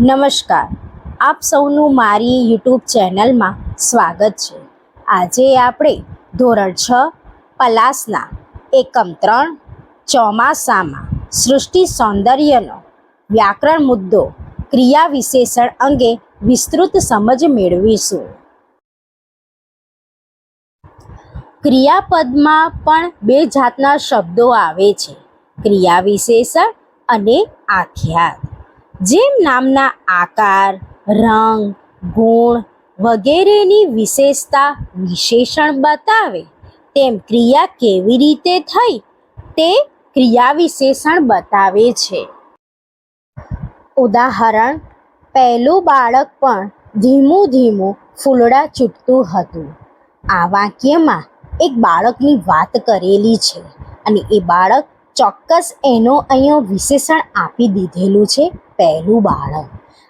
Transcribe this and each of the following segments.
નમસ્કાર. આપ સૌનું મારી યુટ્યુબ ચેનલમાં સ્વાગત છે. આજે આપણે ધોરણ છ, પલાસના એકમ ત્રણ, ચોમાસામાં સૃષ્ટિ સૌંદર્યનો વ્યાકરણ મુદ્દો, ક્રિયા વિશેષણ અંગે વિસ્તૃત સમજ મેળવીશું. ક્રિયાપદમાં પણ બે જાતના શબ્દો આવે છે. ક્રિયા વિશેષણ અને આખ્યાત. જેમ નામના આકાર, રંગ, ગુણ વગેરેની વિશેષતા વિશેષણ બતાવે, તેમ ક્રિયા કેવી રીતે થઈ તે ક્રિયા વિશેષણ બતાવે છે. ઉદાહરણ, પહેલું બાળક પણ ધીમું ધીમું ફૂલડા ચૂંટતું હતું. આ વાક્યમાં એક બાળકની વાત કરેલી છે અને એ બાળક ચોક્કસ એનો અહીંયા વિશેષણ આપી દીધેલું છે પહેલું બાળક.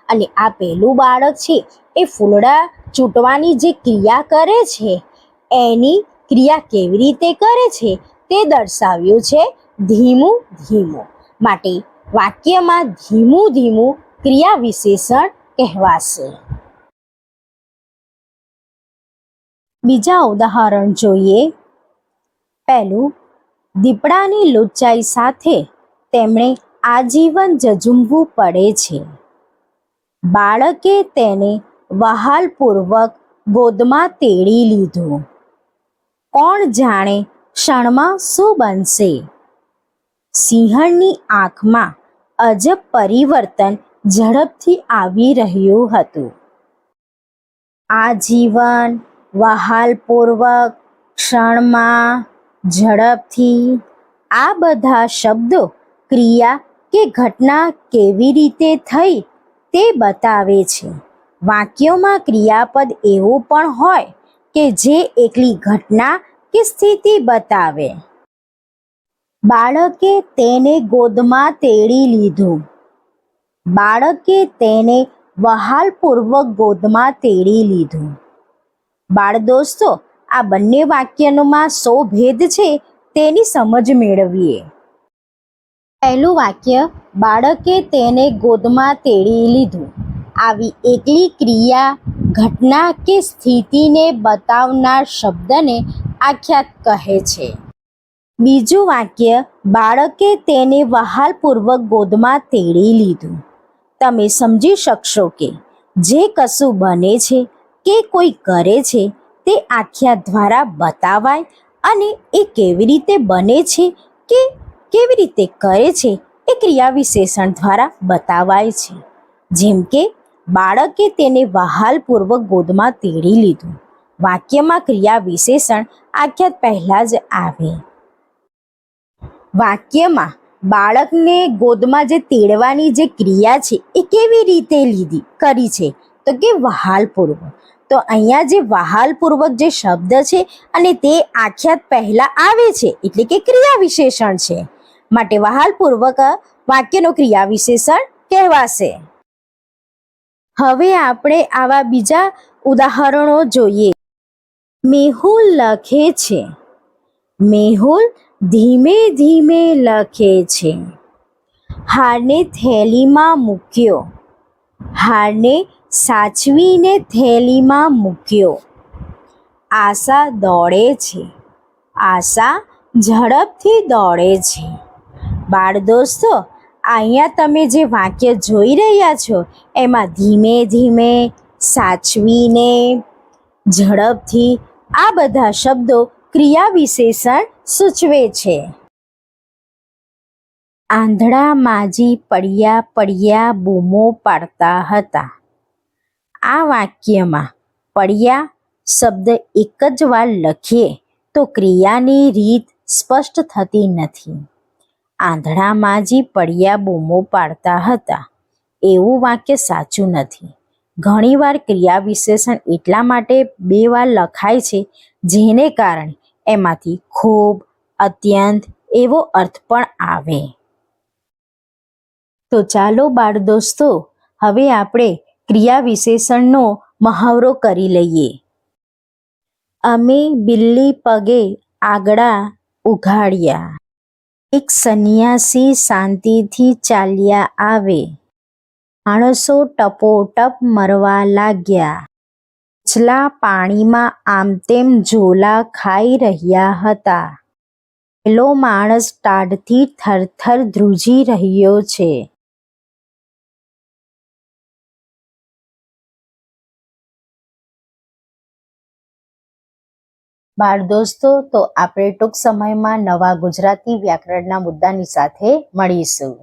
અને આ પહેલું બાળક છે એ ફૂલડા ચૂંટવાની જે ક્રિયા કરે છે, એની ક્રિયા કેવી રીતે કરે છે તે દર્શાવ્યું છે ધીમું ધીમું. માટે વાક્યમાં ધીમું ધીમું ક્રિયા વિશેષણ કહેવાશે. બીજા ઉદાહરણ જોઈએ. પહેલું દીપડાની લુચ્ચાઈ સાથે તેમણે આજીવન જજુમવું પડે છે. બાળકે તેને વહાલપૂર્વક ગોદમાં તેડી લીધું. કોણ જાણે ક્ષણમાં શું બનશે? સિંહણની આંખમાં અજબ પરિવર્તન ઝડપથી આવી રહ્યું હતું. આજીવન વહાલપૂર્વક ક્ષણમાં ઝડપથી. આ બધા શબ્દો ક્રિયા કે ઘટના કેવી રીતે થઈ તે બતાવે છે. વાક્યોમાં ક્રિયાપદ એવું પણ હોય કે જે એકલી ઘટના કે સ્થિતિ બતાવે. બાળકે તેને ગોદમાં તેડી લીધું. બાળકે તેને વહાલપૂર્વક ગોદમાં તેડી લીધું. બાળ દોસ્તો આ બંને વાક્યનોમાં સો ભેદ છે તેની સમજ મેળવીએ. પહેલું વાક્ય, બાળકે તેને ગોદમાં તેડી લીધું. આવી એકલી ક્રિયા, ઘટના કે સ્થિતિને બતાવનાર શબ્દને આખ્યાત કહે છે. બીજું વાક્ય, બાળકે તેને વહાલપૂર્વક ગોદમાં તેડી લીધું. તમે સમજી શકશો કે જે કશું બને છે કે કોઈ કરે છે તે આખ્યા દ્વારા બતાવાય અને એ કેવી રીતે બને છે, કે કેવી રીતે કરે છે એ ક્રિયા વિશેષણ દ્વારા બતાવાય છે. જેમ કે, બાળકે તેને વહાલપૂર્વક ગોદમાં તેડી લીધું. વાક્યમાં ક્રિયા વિશેષણ આખ્યાત પહેલાં જ આવે. વાક્યમાં, બાળકને ગોદમાં જે તેડવાની જે ક્રિયા છે એ કેવી રીતે લીધી, કરી છે? તો કે વહાલપૂર્વક. તો અહીંયા જે વહાલપૂર્વક જે શબ્દ છે અને તે આખ્યાત પહેલા આવે છે, એટલે કે ક્રિયા વિશેષણ છે. માટે વહાલપૂર્વક વાક્યનો ક્રિયા વિશેષણ કહેવાશે. હવે આપણે આવા બીજા ઉદાહરણો જોઈએ. મેહુલ લખે છે. મેહુલ ધીમે ધીમે લખે છે. હારને થેલીમાં મૂક્યો. હારને સાચવીને થેલીમાં મૂક્યો. આશા દોડે છે. આશા ઝડપથી દોડે છે. બાળ દોસ્તો, અહીંયા તમે જે વાક્ય જોઈ રહ્યા છો, એમાં ધીમે ધીમે સાચવીને ઝડપથી આ બધા શબ્દો ક્રિયા વિશેષણ સૂચવે છે. આંધળા માજી પડ્યા પડ્યા બૂમો પાડતા હતા. આ વાક્યમાં પડ્યા શબ્દ એક જ વાર લખીએ તો ક્રિયાની રીત સ્પષ્ટ થતી નથી. આંધળા માજી પડ્યા બૂમો પાડતા હતા, એવું વાક્ય સાચું નથી. ઘણીવાર ક્રિયા વિશેષણ એટલા માટે બે વાર લખાય છે, જેને કારણે એમાંથી ખૂબ, અત્યંત એવો અર્થ પણ આવે. તો ચાલો બાળ દોસ્તો, હવે આપણે ક્રિયા વિશેષણનો મહાવરો કરી લઈએ. અમે બિલ્લી પગે આગડા ઉઘાડ્યા. એક સંન્યાસી શાંતિથી ચાલ્યા આવે. માણસો ટપોટપ મરવા લાગ્યા. ઉછલા પાણીમાં આમ તેમ ઝોલા ખાઈ રહ્યા હતા. પેલો માણસ ટાઢથી થરથર ધ્રુજી રહ્યો છે. બાળ દોસ્તો તો આપણે ટૂંક સમયમાં નવા ગુજરાતી વ્યાકરણના મુદ્દાની સાથે મળીશું.